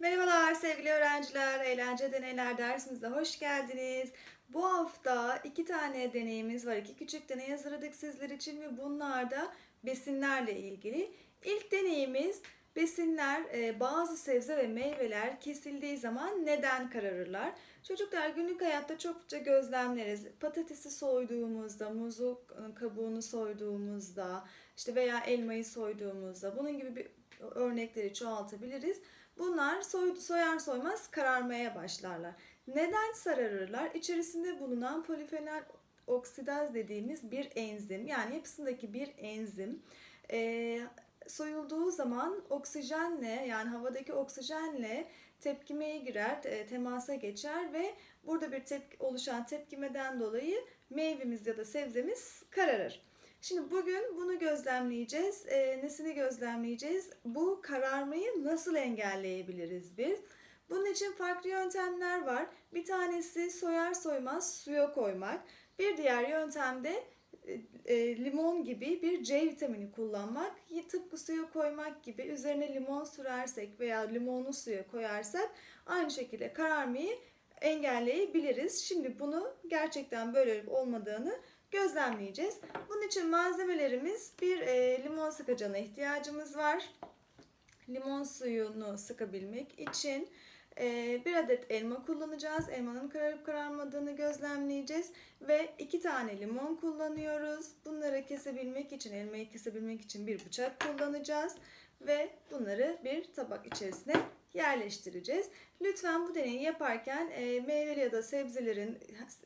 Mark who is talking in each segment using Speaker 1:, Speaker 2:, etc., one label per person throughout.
Speaker 1: Merhabalar sevgili öğrenciler, eğlence deneyler dersimize hoş geldiniz. Bu hafta iki tane deneyimiz var, iki küçük deney hazırladık sizler için ve bunlar da besinlerle ilgili. İlk deneyimiz besinler, e, bazı sebze ve meyveler kesildiği zaman neden kararırlar? Çocuklar günlük hayatta çokça gözlemleriz. Patatesi soyduğumuzda, muzu kabuğunu soyduğumuzda, işte veya elmayı soyduğumuzda bunun gibi bir örnekleri çoğaltabiliriz. Bunlar soy, soyar soymaz kararmaya başlarlar. Neden sararırlar? İçerisinde bulunan polifenol oksidaz dediğimiz bir enzim yani yapısındaki bir enzim e, soyulduğu zaman oksijenle yani havadaki oksijenle tepkimeye girer, e, temasa geçer ve burada bir tepki, oluşan tepkimeden dolayı meyvemiz ya da sebzemiz kararır. Şimdi bugün bunu gözlemleyeceğiz. E, nesini gözlemleyeceğiz? Bu kararmayı nasıl engelleyebiliriz biz? Bunun için farklı yöntemler var. Bir tanesi soyar soymaz suya koymak. Bir diğer yöntem de e, e, limon gibi bir C vitamini kullanmak. Tıpkı suya koymak gibi üzerine limon sürersek veya limonlu suya koyarsak aynı şekilde kararmayı engelleyebiliriz. Şimdi bunu gerçekten böyle olmadığını gözlemleyeceğiz. Bunun için malzemelerimiz bir e, limon sıkacağına ihtiyacımız var. Limon suyunu sıkabilmek için e, bir adet elma kullanacağız. Elmanın kararıp kararmadığını gözlemleyeceğiz. Ve iki tane limon kullanıyoruz. Bunları kesebilmek için, elmayı kesebilmek için bir bıçak kullanacağız. Ve bunları bir tabak içerisine yerleştireceğiz. Lütfen bu deneyi yaparken e, meyveli ya da sebzelerin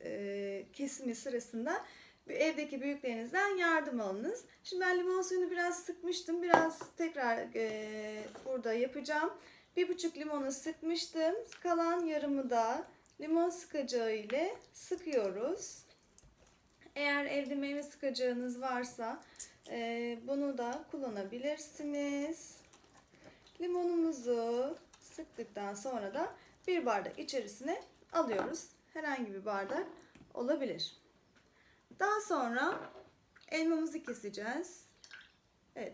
Speaker 1: e, kesimi sırasında evdeki büyüklerinizden yardım alınız. Şimdi ben limon suyunu biraz sıkmıştım. Biraz tekrar e, burada yapacağım. Bir buçuk limonu sıkmıştım. Kalan yarımı da limon sıkacağı ile sıkıyoruz. Eğer evde meyve sıkacağınız varsa e, bunu da kullanabilirsiniz. Limonumuzu sıktıktan sonra da bir bardak içerisine alıyoruz. Herhangi bir bardak olabilir. Daha sonra elmamızı keseceğiz. Evet.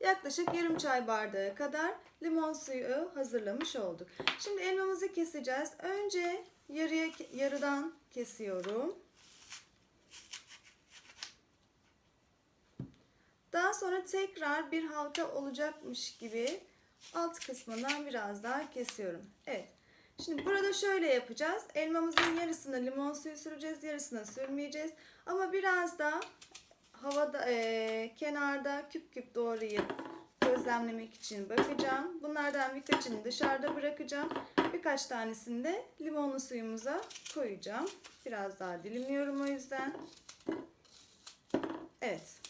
Speaker 1: Yaklaşık yarım çay bardağı kadar limon suyu hazırlamış olduk. Şimdi elmamızı keseceğiz. Önce yarıya yarıdan kesiyorum. Daha sonra tekrar bir halka olacakmış gibi alt kısmından biraz daha kesiyorum. Evet. Şimdi burada şöyle yapacağız. Elmamızın yarısına limon suyu süreceğiz, yarısına sürmeyeceğiz. Ama biraz da havada e, kenarda küp küp doğrayıp gözlemlemek için bakacağım. Bunlardan birkaçını dışarıda bırakacağım. Birkaç tanesini de limonlu suyumuza koyacağım. Biraz daha dilimliyorum o yüzden. Evet.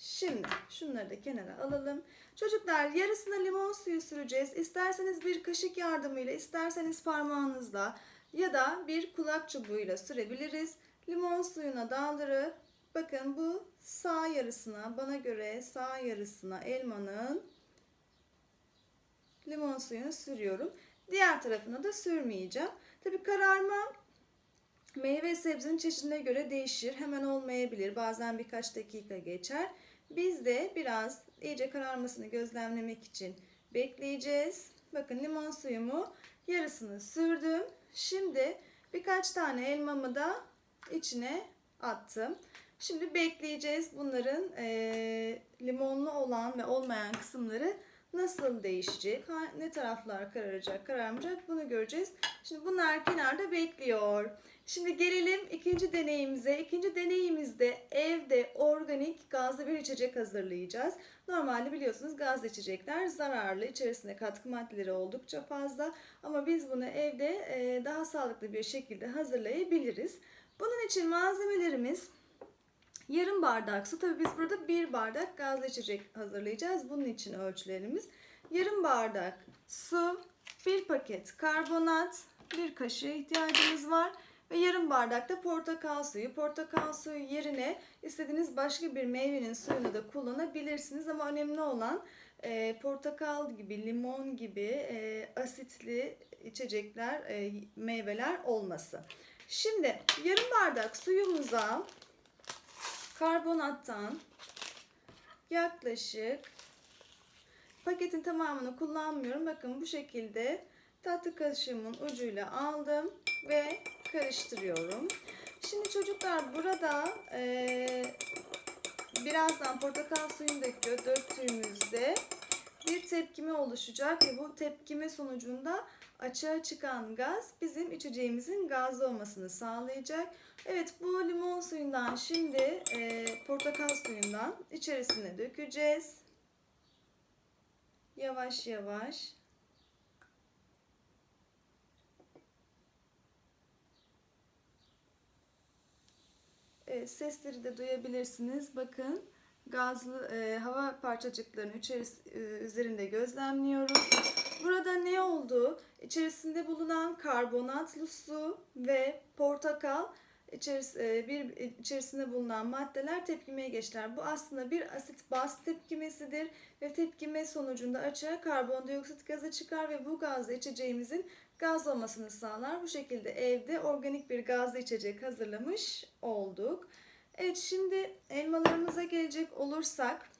Speaker 1: Şimdi şunları da kenara alalım. Çocuklar yarısına limon suyu süreceğiz. İsterseniz bir kaşık yardımıyla, isterseniz parmağınızla ya da bir kulak çubuğuyla sürebiliriz. Limon suyuna daldırıp bakın bu sağ yarısına bana göre sağ yarısına elmanın limon suyunu sürüyorum. Diğer tarafına da sürmeyeceğim. Tabi kararma meyve sebzenin çeşidine göre değişir. Hemen olmayabilir. Bazen birkaç dakika geçer. Biz de biraz iyice kararmasını gözlemlemek için bekleyeceğiz. Bakın limon suyumu yarısını sürdüm. Şimdi birkaç tane elmamı da içine attım. Şimdi bekleyeceğiz bunların e, limonlu olan ve olmayan kısımları nasıl değişecek, ne taraflar kararacak, kararmayacak bunu göreceğiz. Şimdi bunlar kenarda bekliyor. Şimdi gelelim ikinci deneyimize. İkinci deneyimizde evde organik gazlı bir içecek hazırlayacağız. Normalde biliyorsunuz gazlı içecekler zararlı. İçerisinde katkı maddeleri oldukça fazla. Ama biz bunu evde e, daha sağlıklı bir şekilde hazırlayabiliriz. Bunun için malzemelerimiz yarım bardak su. Tabii biz burada bir bardak gazlı içecek hazırlayacağız. Bunun için ölçülerimiz. Yarım bardak su, bir paket karbonat, bir kaşığı ihtiyacımız var. Ve yarım bardak da portakal suyu. Portakal suyu yerine istediğiniz başka bir meyvenin suyunu da kullanabilirsiniz. Ama önemli olan e, portakal gibi, limon gibi e, asitli içecekler, e, meyveler olması. Şimdi yarım bardak suyumuza karbonattan yaklaşık Paketin tamamını kullanmıyorum. Bakın bu şekilde tatlı kaşığımın ucuyla aldım ve karıştırıyorum. Şimdi çocuklar burada eee, birazdan portakal suyunu döküyor. Döktüğümüzde bir tepkime oluşacak ve bu tepkime sonucunda açığa çıkan gaz bizim içeceğimizin gazlı olmasını sağlayacak. Evet bu limon suyundan şimdi e, portakal suyundan içerisine dökeceğiz. Yavaş yavaş. Evet, sesleri de duyabilirsiniz. Bakın gazlı e, hava parçacıklarını içeris- e, üzerinde gözlemliyoruz. Burada ne oldu? İçerisinde bulunan karbonatlı su ve portakal içeris- e, bir içerisinde bulunan maddeler tepkimeye geçtiler. Bu aslında bir asit baz tepkimesidir ve tepkime sonucunda açığa karbondioksit gazı çıkar ve bu gazla içeceğimizin gaz olmasını sağlar. Bu şekilde evde organik bir gazlı içecek hazırlamış olduk. Evet şimdi elmalarımıza gelecek olursak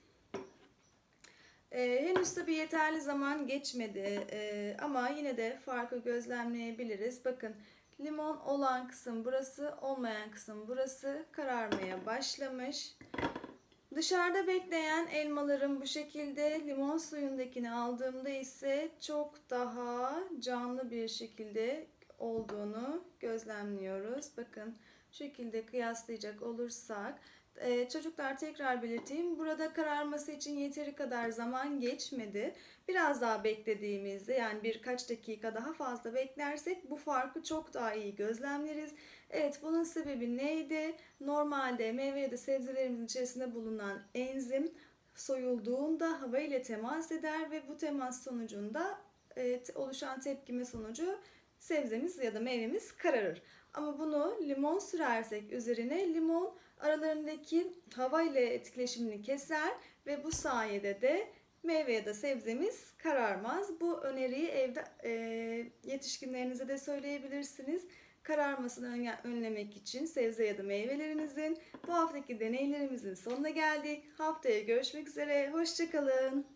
Speaker 1: e, henüz tabii yeterli zaman geçmedi e, ama yine de farkı gözlemleyebiliriz. Bakın limon olan kısım burası, olmayan kısım burası kararmaya başlamış. Dışarıda bekleyen elmalarım bu şekilde limon suyundakini aldığımda ise çok daha canlı bir şekilde olduğunu gözlemliyoruz. Bakın şekilde kıyaslayacak olursak e, çocuklar tekrar belirteyim. Burada kararması için yeteri kadar zaman geçmedi. Biraz daha beklediğimizde yani birkaç dakika daha fazla beklersek bu farkı çok daha iyi gözlemleriz. Evet bunun sebebi neydi? Normalde meyve ya da sebzelerimizin içerisinde bulunan enzim soyulduğunda hava ile temas eder ve bu temas sonucunda e, oluşan tepkime sonucu sebzemiz ya da meyvemiz kararır. Ama bunu limon sürersek üzerine limon aralarındaki hava ile etkileşimini keser ve bu sayede de meyve ya da sebzemiz kararmaz. Bu öneriyi evde e, yetişkinlerinize de söyleyebilirsiniz. Kararmasını önle- önlemek için sebze ya da meyvelerinizin bu haftaki deneylerimizin sonuna geldik. Haftaya görüşmek üzere. Hoşçakalın.